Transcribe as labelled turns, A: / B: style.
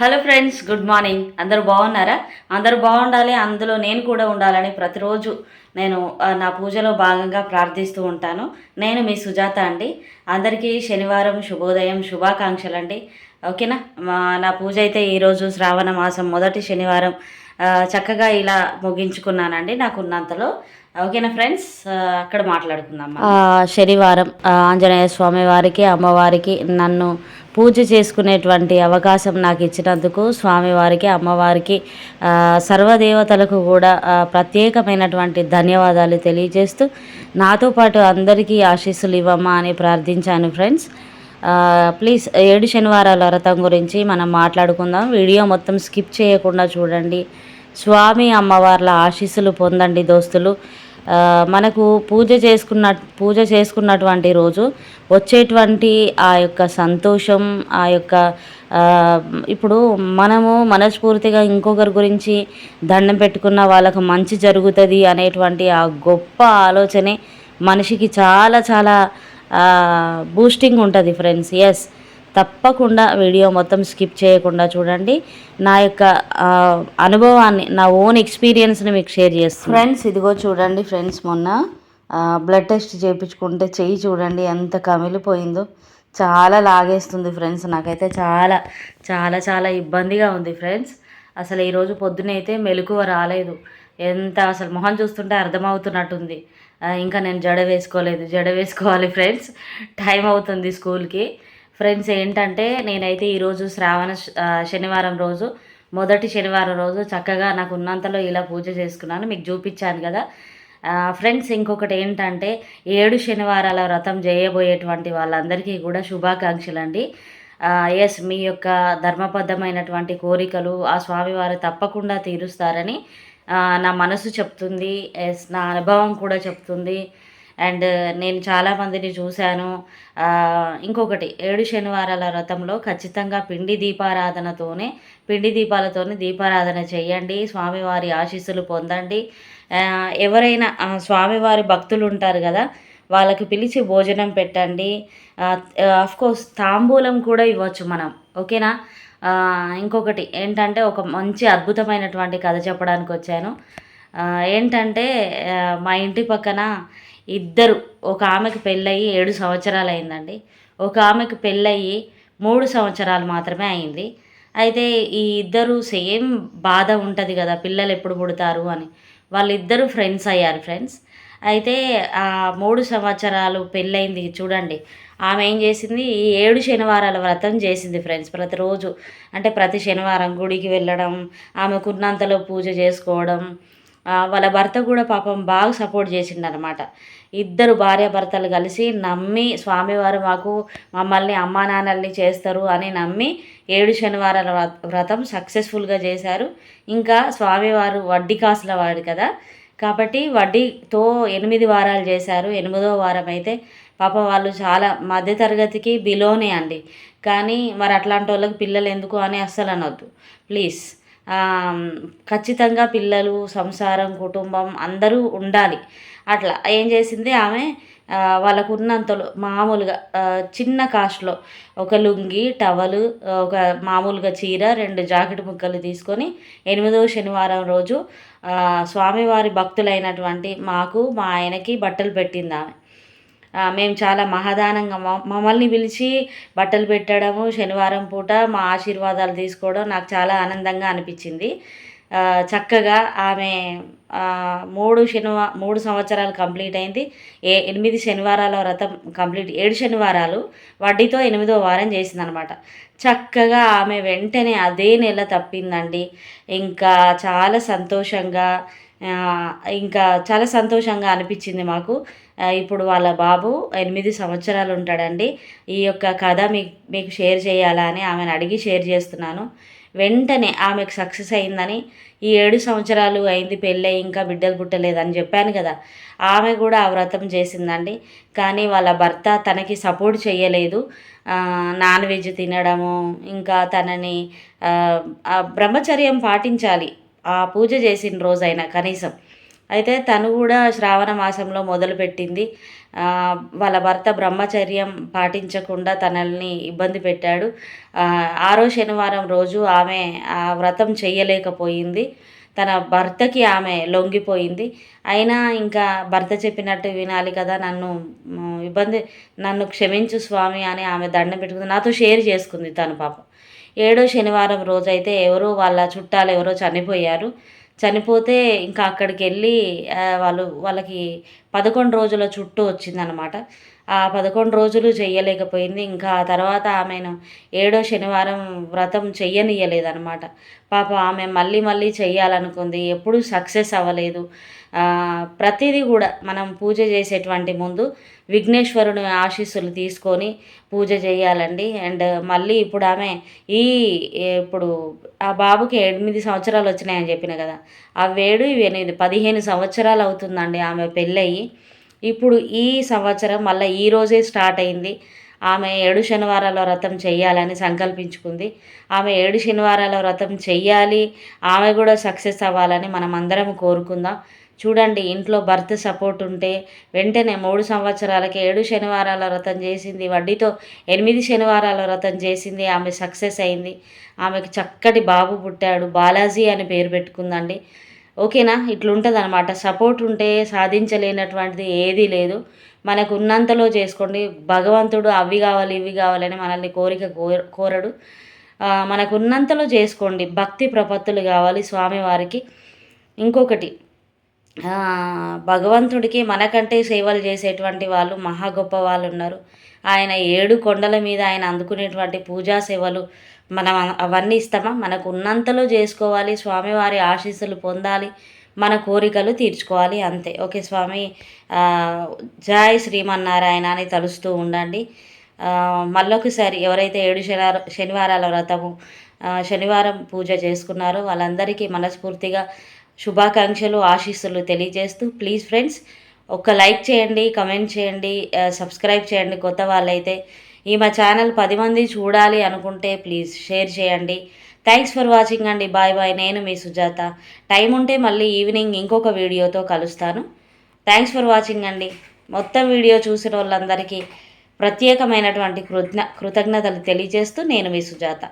A: Hello friends good morning. అందరూ బాగున్నారా? అందరూ బాగుండాలి అందులో నేను కూడా ఉండాలని ప్రతిరోజు నేను నా పూజలో భాగంగా ప్రార్థిస్తూ ఉంటాను. నేను మీ సుజాత అండి. అందరికీ శనివారం శుభోదయం శుభాకాంక్షలు అండి. ఓకేనా? మా నా పూజ అయితే ఈరోజు శ్రావణ మాసం మొదటి శనివారం. చక్కగా ఇలా ముగించుకున్నానండి నాకున్నంతలో. ఓకేనా ఫ్రెండ్స్? అక్కడ మాట్లాడుకుందాం శనివారం ఆంజనేయ స్వామి వారికి అమ్మవారికి నన్ను పూజ చేసుకునేటువంటి అవకాశం నాకు ఇచ్చినందుకు స్వామివారికి అమ్మవారికి సర్వదేవతలకు కూడా ప్రత్యేకమైనటువంటి ధన్యవాదాలు తెలియజేస్తూ నాతో పాటు అందరికీ ఆశీస్సులు ఇవ్వమ్మా అని ప్రార్థించాను ఫ్రెండ్స్. ప్లీజ్ ఏడు శనివారాల వ్రతం గురించి మనం మాట్లాడుకుందాం. వీడియో మొత్తం స్కిప్ చేయకుండా చూడండి. స్వామి అమ్మవార్ల ఆశీస్సులు పొందండి దోస్తులు. మనకు పూజ చేసుకున్న పూజ చేసుకున్నటువంటి రోజు వచ్చేటువంటి ఆ యొక్క సంతోషం ఆ యొక్క ఇప్పుడు మనము మనస్ఫూర్తిగా ఇంకొకరి గురించి దండం పెట్టుకున్న వాళ్ళకు మంచి జరుగుతుంది అనేటువంటి ఆ గొప్ప ఆలోచనే మనిషికి చాలా చాలా బూస్టింగ్ ఉంటుంది ఫ్రెండ్స్ ఎస్ తప్పకుండా వీడియో మొత్తం స్కిప్ చేయకుండా చూడండి. నా యొక్క అనుభవాన్ని నా ఓన్ ఎక్స్పీరియన్స్ని మీకు షేర్ చేస్తాను ఫ్రెండ్స్ ఇదిగో చూడండి ఫ్రెండ్స్ మొన్న బ్లడ్ టెస్ట్ చేయించుకుంటే చెయ్యి చూడండి ఎంత కమిలిపోయిందో. చాలా లాగేస్తుంది ఫ్రెండ్స్ నాకైతే చాలా చాలా చాలా ఇబ్బందిగా ఉంది ఫ్రెండ్స్. అసలు ఈరోజు పొద్దునైతే మెలకువ రాలేదు. ఎంత అసలు మొహం చూస్తుంటే అర్థమవుతున్నట్టుంది. ఇంకా నేను జడ వేసుకోలేదు జడ వేసుకోవాలి ఫ్రెండ్స్. టైం అవుతుంది స్కూల్కి. ఫ్రెండ్స్ ఏంటంటే నేనైతే ఈరోజు శ్రావణ శనివారం రోజు మొదటి శనివారం రోజు చక్కగా నాకు ఉన్నంతలో ఇలా పూజ చేసుకున్నాను మీకు చూపించాను కదా. ఫ్రెండ్స్ ఇంకొకటి ఏంటంటే ఏడు శనివారాల వ్రతం చేయబోయేటువంటి వాళ్ళందరికీ కూడా శుభాకాంక్షలు అండి ఎస్ మీ యొక్క ధర్మబద్ధమైనటువంటి కోరికలు ఆ స్వామివారు తప్పకుండా తీరుస్తారని నా మనసు చెప్తుంది ఎస్ నా అనుభవం కూడా చెప్తుంది. అండ్ నేను చాలామందిని చూశాను. ఇంకొకటి ఏడు శనివారాల వ్రతంలో ఖచ్చితంగా పిండి దీపారాధనతోనే పిండి దీపాలతోనే దీపారాధన చేయండి స్వామివారి ఆశీస్సులు పొందండి. ఎవరైనా స్వామివారి భక్తులు ఉంటారు కదా వాళ్ళకి పిలిచి భోజనం పెట్టండి. కోర్స్ తాంబూలం కూడా ఇవ్వచ్చు మనం ఓకేనా? ఇంకొకటి ఏంటంటే ఒక మంచి అద్భుతమైనటువంటి కథ చెప్పడానికి వచ్చాను ఏంటంటే మా ఇంటి పక్కన ఇద్దరు. ఒక ఆమెకు పెళ్ళయి ఏడు సంవత్సరాలు అయిందండి ఒక ఆమెకు పెళ్ళయి మూడు సంవత్సరాలు మాత్రమే అయింది. అయితే ఈ ఇద్దరు సేమ్ బాధ ఉంటుంది కదా పిల్లలు ఎప్పుడు పుడతారు అని. వాళ్ళిద్దరూ ఫ్రెండ్స్ అయ్యారు ఫ్రెండ్స్. అయితే ఆ మూడు సంవత్సరాలు పెళ్ళయింది చూడండి. ఆమె ఏం చేసింది? ఈ ఏడు శనివారాల వ్రతం చేసింది ఫ్రెండ్స్ ప్రతిరోజు. అంటే ప్రతి శనివారం గుడికి వెళ్ళడం ఆమెకున్నంతలో పూజ చేసుకోవడం వాళ్ళ భర్త కూడా పాపం బాగా సపోర్ట్ చేసిండనమాట ఇద్దరు భార్యాభర్తలు కలిసి నమ్మి స్వామివారు మాకు మమ్మల్ని అమ్మా నాన్నల్ని చేస్తారు అని నమ్మి ఏడు శనివారాల వ్ర- వ్రతం సక్సెస్ఫుల్గా చేశారు. ఇంకా స్వామివారు వడ్డీ కాసుల వాడు కదా. కాబట్టి వడ్డీతో ఎనిమిది వారాలు చేశారు. ఎనిమిదో వారం అయితే పాపం వాళ్ళు చాలా మధ్యతరగతికి బిలోనే అండి. కానీ మరి అట్లాంటి వాళ్ళకి పిల్లలు ఎందుకు అని అస్సలు అనొద్దు. ప్లీజ్. ఖచ్చితంగా పిల్లలు సంసారం కుటుంబం అందరూ ఉండాలి. అట్లా ఏం చేసింది ఆమె వాళ్ళకున్నంతలో వాళ్ళకు ఉన్నంతలో మామూలుగా చిన్న కాస్ట్లో ఒక లుంగి టవలు ఒక మామూలుగా చీర రెండు జాకెట్ ముక్కలు తీసుకొని ఎనిమిదవ శనివారం రోజు స్వామివారి భక్తులైనటువంటి మాకు మా ఆయనకి బట్టలు పెట్టింది ఆమె. మేము చాలా మహాదానంగా మ- మమ్మల్ని పిలిచి బట్టలు పెట్టడము శనివారం పూట మా ఆశీర్వాదాలు తీసుకోవడం నాకు చాలా ఆనందంగా అనిపించింది. చక్కగా ఆమె మూడు శనివా మూడు సంవత్సరాలు కంప్లీట్ అయింది. ఏ ఎనిమిది శనివారాల వ్రతం కంప్లీట్ ఏడు శనివారాలు వడ్డీతో ఎనిమిదో వారం చేసిందనమాట. చక్కగా ఆమె వెంటనే అదే నెల తప్పిందండి. ఇంకా చాలా సంతోషంగా ఇంకా చాలా సంతోషంగా అనిపించింది మాకు. ఇప్పుడు వాళ్ళ బాబు ఎనిమిది సంవత్సరాలు ఉంటాడండి. ఈ యొక్క కథ మీకు మీకు షేర్ చేయాలా అని ఆమెను అడిగి షేర్ చేస్తున్నాను. వెంటనే ఆమెకు సక్సెస్ అయిందని ఈ ఏడు సంవత్సరాలు అయింది పెళ్ళై ఇంకా బిడ్డలు పుట్టలేదని చెప్పాను కదా. ఆమె కూడా ఆ వ్రతం చేసిందండి. కానీ వాళ్ళ భర్త తనకి సపోర్ట్ చేయలేదు. నాన్ వెజ్ తినడము ఇంకా తనని బ్రహ్మచర్యం పాటించాలి. ఆ పూజ చేసిన రోజైనా కనీసం. అయితే తను కూడా శ్రావణ మాసంలో మొదలుపెట్టింది. వాళ్ళ భర్త బ్రహ్మచర్యం పాటించకుండా తనల్ని ఇబ్బంది పెట్టాడు. ఆరో శనివారం రోజు ఆమె ఆ వ్రతం చేయలేకపోయింది. తన భర్తకి ఆమె లొంగిపోయింది. అయినా ఇంకా భర్త చెప్పినట్టు వినాలి కదా నన్ను ఇబ్బంది నన్ను క్షమించు స్వామి అని ఆమె దండం పెట్టుకుంది. నాతో షేర్ చేసుకుంది తను పాపం. ఏడో శనివారం రోజైతే ఎవరో వాళ్ళ చుట్టాలు ఎవరో చనిపోయారు. చనిపోతే ఇంకా అక్కడికి వెళ్ళి వాళ్ళు వాళ్ళకి పదకొండు రోజుల చుట్టూ వచ్చిందనమాట ఆ పదకొండు రోజులు చేయలేకపోయింది ఇంకా ఆ తర్వాత ఆమెను ఏడో శనివారం వ్రతం చెయ్యనియ్యలేదనమాట పాప ఆమె మళ్ళీ మళ్ళీ చెయ్యాలనుకుంది. ఎప్పుడూ సక్సెస్ అవ్వలేదు. ప్రతిదీ కూడా మనం పూజ చేసేటువంటి ముందు విఘ్నేశ్వరుని ఆశీస్సులు తీసుకొని పూజ చేయాలండి అండ్ మళ్ళీ ఇప్పుడు ఆమె ఈ ఇప్పుడు ఆ బాబుకి ఎనిమిది సంవత్సరాలు వచ్చినాయని చెప్పిన కదా. ఆ వేడు ఇవి ఎనిమిది పదిహేను సంవత్సరాలు అవుతుందండి ఆమె పెళ్ళయి. ఇప్పుడు ఈ సంవత్సరం మళ్ళీ ఈ రోజే స్టార్ట్ అయింది. ఆమె ఏడు శనివారాల వ్రతం చేయాలని సంకల్పించుకుంది. ఆమె ఏడు శనివారాల వ్రతం చెయ్యాలి. ఆమె కూడా సక్సెస్ అవ్వాలని మనం అందరం కోరుకుందాం. చూడండి ఇంట్లో భర్త సపోర్ట్ ఉంటే వెంటనే మూడు సంవత్సరాలకి ఏడు శనివారాల వ్రతం చేసింది. వడ్డీతో ఎనిమిది శనివారాల వ్రతం చేసింది. ఆమె సక్సెస్ అయింది. ఆమెకు చక్కటి బాబు పుట్టాడు. బాలాజీ అని పేరు పెట్టుకుందండి. ఓకేనా? ఇట్లుంటుంది అనమాట సపోర్ట్ ఉంటే సాధించలేనటువంటిది ఏదీ లేదు. మనకు ఉన్నంతలో చేసుకోండి. భగవంతుడు అవి కావాలి ఇవి కావాలని మనల్ని కోరిక కోర కోరడు. మనకు ఉన్నంతలో చేసుకోండి. భక్తి ప్రపత్తులు కావాలి స్వామివారికి. ఇంకొకటి భగవంతుడికి మనకంటే సేవలు చేసేటువంటి వాళ్ళు మహా గొప్ప వాళ్ళు ఉన్నారు ఆయన ఏడు కొండల మీద ఆయన అందుకునేటువంటి పూజా సేవలు మనం అవన్నీ ఇస్తామా? మనకు ఉన్నంతలో చేసుకోవాలి స్వామివారి ఆశీస్సులు పొందాలి మన కోరికలు తీర్చుకోవాలి అంతే. ఓకే స్వామి ఆ, జై శ్రీమన్నారాయణ అని తలుస్తూ ఉండండి. మళ్ళొకసారి ఎవరైతే ఏడు శనివార శనివారాల వ్రతము శనివారం పూజ చేసుకున్నారో వాళ్ళందరికీ మనస్ఫూర్తిగా శుభాకాంక్షలు ఆశీస్సులు తెలియజేస్తూ ప్లీజ్ ఫ్రెండ్స్ ఒక లైక్ చేయండి కమెంట్ చేయండి సబ్స్క్రైబ్ చేయండి కొత్త వాళ్ళైతే. ఈ మా ఛానల్ పది మంది చూడాలి అనుకుంటే ప్లీజ్ షేర్ చేయండి. థ్యాంక్స్ ఫర్ వాచింగ్ అండి. బాయ్ బాయ్ నేను మీ సుజాత. టైం ఉంటే మళ్ళీ ఈవినింగ్ ఇంకొక వీడియోతో కలుస్తాను. థ్యాంక్స్ ఫర్ వాచింగ్ అండి. మొత్తం వీడియో చూసిన వాళ్ళందరికీ ప్రత్యేకమైనటువంటి కృతజ్ఞ కృతజ్ఞతలు తెలియజేస్తూ నేను మీ సుజాత.